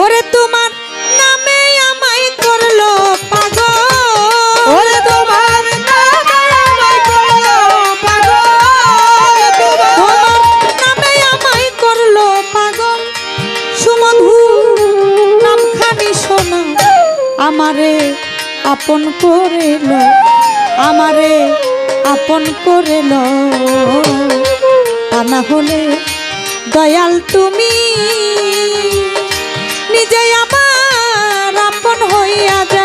ওরে তোমার নামে আমায় করল পাগল। ওরে তোমার নামে আমায় করল পাগল। তোমার তোমার নামে আমায় করল পাগল। সুমধু নামখানি শোনা আমারে আপন করে লো আমারে আপন করে লো তা না হলে দয়াল তুমি আপন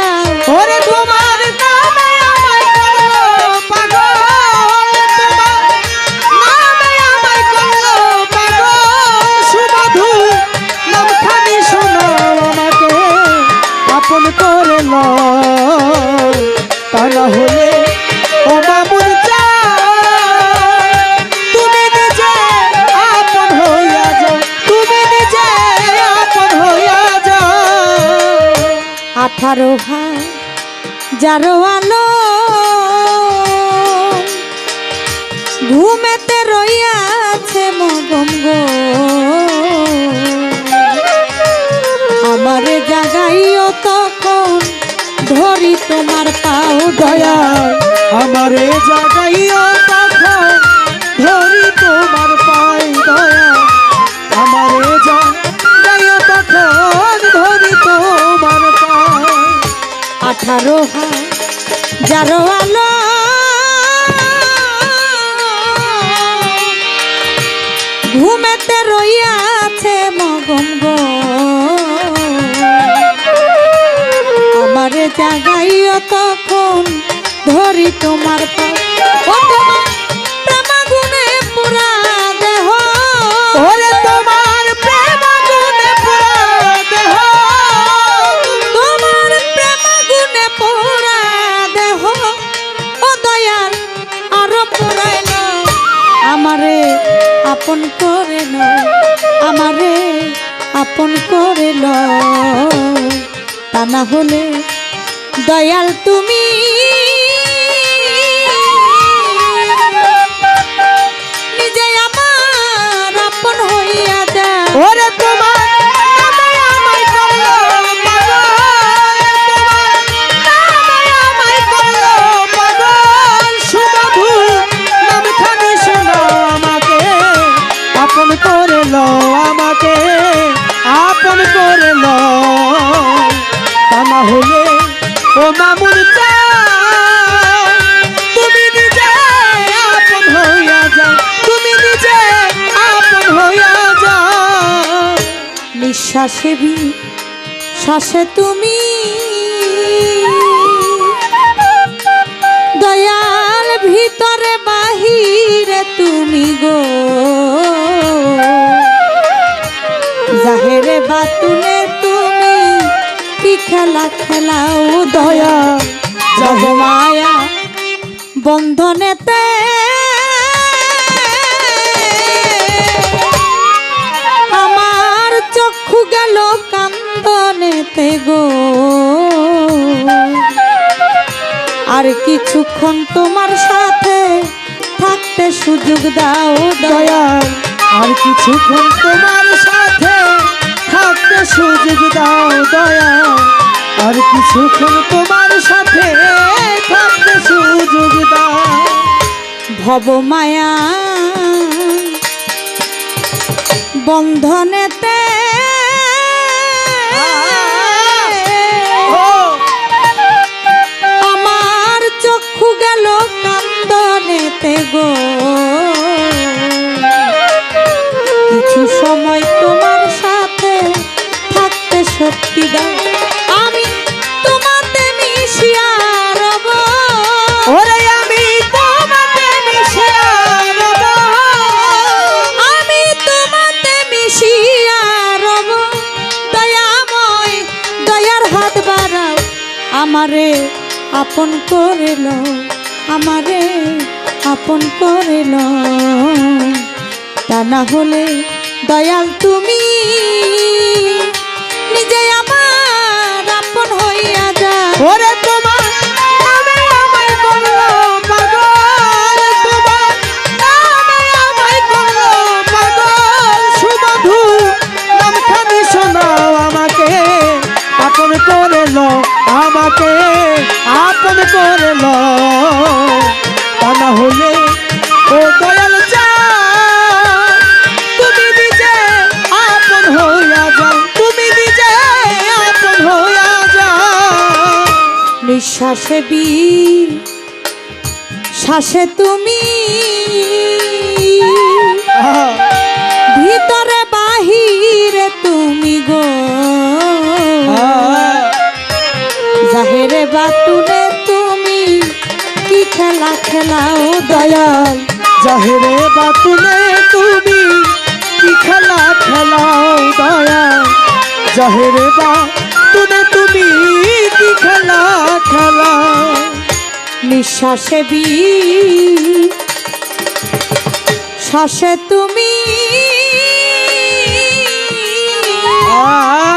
আঠারো ভাই, যারো আলো। ঘুমেতে রইয়াছে মগম গো। আমারে জাগাইও তখন ধরি তোমার পাও দয়া। আমারে জাগাইও তখন ধরি তোমার পাই দয়া। আমারে জাগাইও তখন আঠারো যারো আলো। ঘুমেতে রইয়াছে মগম গো। আমারে জাগাইও তখন ধরি তোমার পা। আপন করে ল আমারে আপন করে ল তা না হলে দয়াল তুমি নিজে আমার আপন হইয়া যা আপন করে লো আমাকে, আপন করে লো তা হলে ও মামুন তুমি নিজে আপন হইয়া যাও তুমি নিজে আপন হইয়া যাও নিঃশ্বাসে বি শ্বাসে তুমি দয়াল ভিতরে বাহিরে তুমি গো। জাহেরে বাতুলে তুমি কি খেলা খেলাও দয়া? যাব মায়া বন্ধনেতে। আমার চক্ষু গেল কান্দনেতে গো। আর কিছুক্ষণ তোমার সাথে থাকতে সুযোগ দাও দয়া। আর কিছুক্ষণ তোমার সাথে থাকতে সুযোগ দাও দয়া। আর কিছুক্ষণ তোমার সাথে থাকতে সুযোগ দাও। ভব মায়া বন্ধনেতে। আমার চক্ষু গেল কান্দনেতে গো। কিছু সময় হাত বাড়াও, আমারে আপন করে লও আমারে আপন করে তা না হলে দয়াল তুমি নিজে আমার আপন হইয়া যা করে তা না হলে ও দয়াল তুমি নিজে আপন হইয়া যাও তুমি নিজে আপন হইয়া যাও। নিঃশ্বাসে বি শ্বাসে তুমি। ভিতরে বাহিরে তুমি গো। হ্যাঁ। বা বাতুনে খেলা খেলাও দয়াল। জাহেরে বাতুলে তুমি কি খেলা খেলাও দয়া জাহেরে বাতুলে তুমি কি খেলা খেলাও নিঃশ্বাসে বি শ্বাসে তুমি। আহ,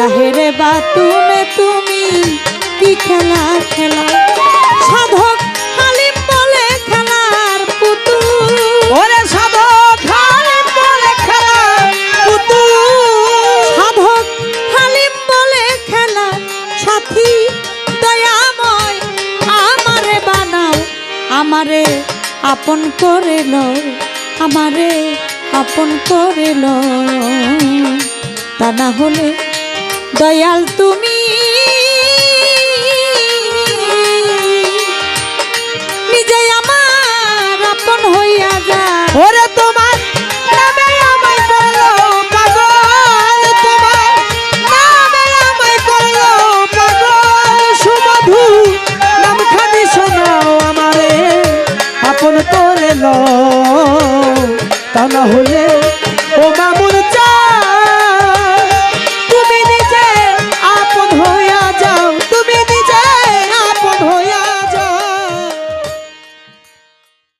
জাহেরে বাতুনে তুমি তুমি কি খেলা খেলা? সাধক হালিম বলে খেলার পুতুল। ওরে সাধক হালিম বলে খেলা পুতুল। সাধক হালিম বলে খেলা সাথী। দয়াময় আমারে বানাও আমারে আপন করে লও আমারে আপন করে লও। তা না হলে দয়াল তুমি। নিজে আমার আপন হইয়া যা ওরে তোমার তা না হলে